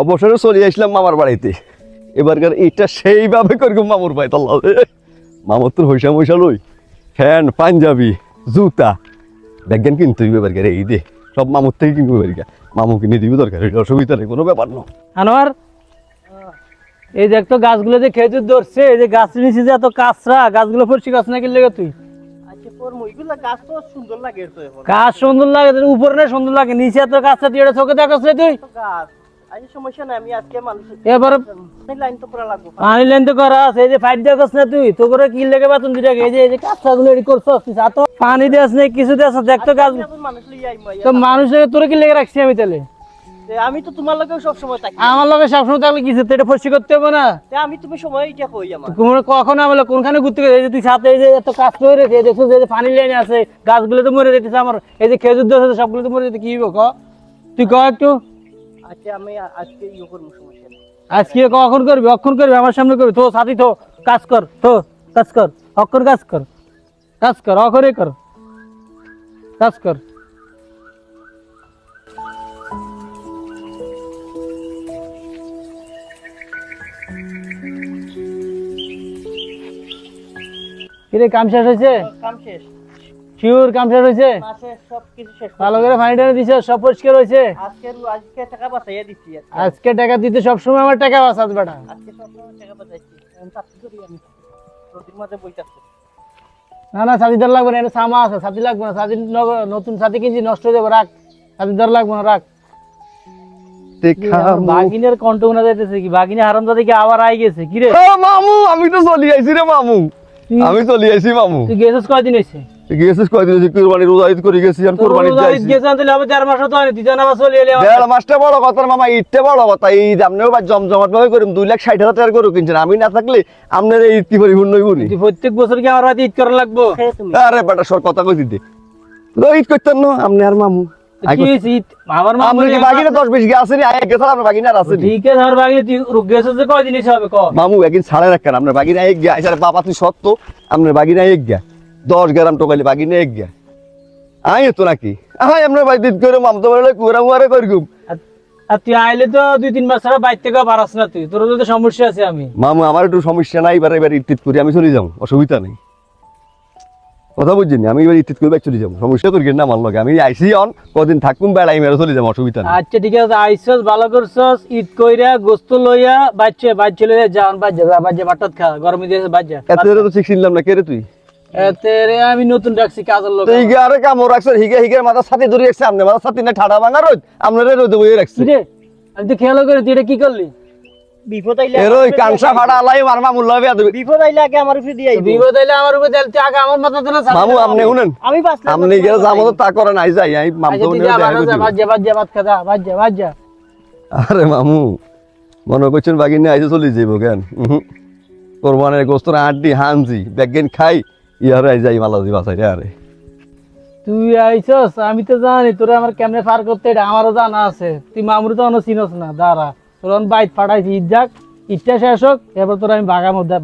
অবসরে চলে আসলাম মামার বাড়িতে। এবারকার এটা সেইভাবে করব মামুর ভাই তাল্লা মামুর তোর হইসা মইসা লই ফ্যান পাঞ্জাবি জুতা। দেখবেন কিন্তু এবারকার এই দে সব মামুর থেকে কিনবো এবারকার। মামু কিনে দিবি দরকার এটা অসুবিধা নেই কোনো ব্যাপার না। আনোয়ার এই দেখ তো গাছগুলো যে খেজুর ধরছে এই যে গাছ নিচে যে এত কাঁচরা গাছগুলো পরিষ্কার গাছ না কিনলে তুই? আচ্ছা গাছ সুন্দর লাগে উপরে সুন্দর লাগে নিচে এত কাঁচরা তুই এটা চোখে দেখাস রে তুই? গাছ আজ সমস্যা নাই আমি আজকে মানুষ এবার লাইন তো করা লাগবো। পানি লাইন তো করা আছে এই যে ফাইট দেখাস না তুই তো করে কি লেগে বেতন দিতে এই যে এই গুলো এডি করছস তুই এত পানি দেস না কিছু দেস তো গাছ তো মানুষের তোরে কি লেগে রাখছি আমি তাহলে? আমি তো তোমার সব সময় থাকি। আমার লগে সবসময় থাকলে কিছু এটা করতে হবে না। আমি তুমি সময় এটা কই আমার? কোন- কখন কোনখানে ঘুরতে গেছে? যে তুই সাথে এই যে এত কাজ করে রেখে দেখছ যে পানি লাইনে আছে গাছগুলো তো মরে যেতেছে আমার এই যে খেজুর দোষ আছে সবগুলো তো মরে যেতে কি হইব ক? তুই ক একটু? আচ্ছা আমি আজকে ইয়ে করব সমস্যা আজকে কখন করবি? অক্ষণ করবি? আমার সামনে করবি? তো সাথী তো কাজ কর তো কাজ কর অক্ষর কাজ কর কাজ কর অক্ষরে কর কাজ কর। কিরে কাম শেষ হয়েছে? কাম শেষ। শিওর কাম শেষ হয়েছে? মাসে সব কিছু শেষ ভালো করে দিছে সব পরিষ্কার হয়েছে? আজকে আজকে টাকা দিতে সবসময় আমার টাকা বাঁচাত বেটা। না না ছাতি দর লাগবে না এটা সামা আছে ছাতি লাগবে না। নগ- নতুন ছাতি কিনছি নষ্ট হয়ে যাবে রাখ। ছাতি দর লাগবে না রাখ। বাগিনের কণ্ঠ যাইতেছে কি? বাগিনে আবার আই গেছে? কি রে? ও মামু আমি তো চলে আইছি রে মামু। আমি চলে আইছি মামু। তুই গেছিস কয়দিন হয়েছে গেছিস কয়দিন হয়েছে কোরবানি রোজা ঈদ করে গেছি আমি কোরবানি যাইছি। গেছিস তাহলে হবে চার মাসও তো হয়নি তুই আবার চলে এলে দেড় মাসটা বড় কথা না মামা ঈদটা বড় কথা। ঈদ আপনিও বা জমজমাট ভাবে করেন দুই লাখ ষাট হাজার টাকা করে কিনছেন। আমি না থাকলে আপনার এই ঈদ কি পরিপূর্ণ প্রত্যেক বছর কি আমার ঈদ করা লাগবো? আরে বেটা সর কথা কই দিতে তো ঈদ করতেন না? আপনি আর মামু। বাবা তুই সত্য আপনার বাগিনা এক গিয়া। দশ গ্রাম টোকাইলে বাগিনা এক গিয়া আই তো নাকি? আপনার বাড়ি ঈদ করে মামতো বলে কুড়া মুয়ারে করগুম আর- তুই আইলে তো দুই তিন মাস ছাড়া বাইর থেকে পারাস না তুই। তোর তো সমস্যা আছে আমি। মামু আমার একটু সমস্যা নাই এবার এবার ঈদ করি আমি চলে যাব। অসুবিধা নেই। কথা বুঝছেন আমি এবার ঈদ করে চলে যাব। সমস্যা করি না আমার লগে। আমি আইসি অন কদিন থাকুম বেড়াই মেরে চলে যাব অসুবিধা নেই। আচ্ছা ঠিক আছে আইসস ভালো করছস ঈদ কইরা গোস্ত লইয়া বাচ্চা বাচ্চা লইয়া যান বাচ্চা বাচ্চা বাটাত খা গরমে দিয়ে বাচ্চা। এত তো ঠিক চিনলাম না কে রে তুই? আমি নতুন রাখছি কাজের লোক। হিগে হিগের মাথা ছাতি ধরে রাখছে আমনে মাথা ছাতি না ঠাডা ভাঙা রোদ আপনারে রোদে বইয়ে রাখছে। রে আমি তো খেয়াল করে তুই এটা কি করলি? বিপদ আইলে এর ওই কানসা ফাড়া আলাই মার মামু লবে আদবে বিপদ আইলে আগে আমার উপরে দিয়ে আইবো। বিপদ হইলে আমার উপরে দেল তুই আগে আমার মাথাতে না মামু আপনি শুনেন আমি বাঁচলাম আপনি গেলে যা মতো তা করে নাই যাই আমি আচ্ছা নিয়ে যা বাজা আরে মামু মনে করছেন বাগিনে আইসে চলে যাইব কেন। কোরবানের গোস্তর আড্ডি হানজি ব্যাগেন খাই। যাই আরে। তুই আমি তো জানি, তোরা আমার কেমনে পার করতে আমারও জানা আছে। তুই তো চিনস না, দাঁড়া। তোর বাইক ফাটাইছি, ঈদ ঈদটা শেষ হোক এবার তোর আমি বাগা মধ্যে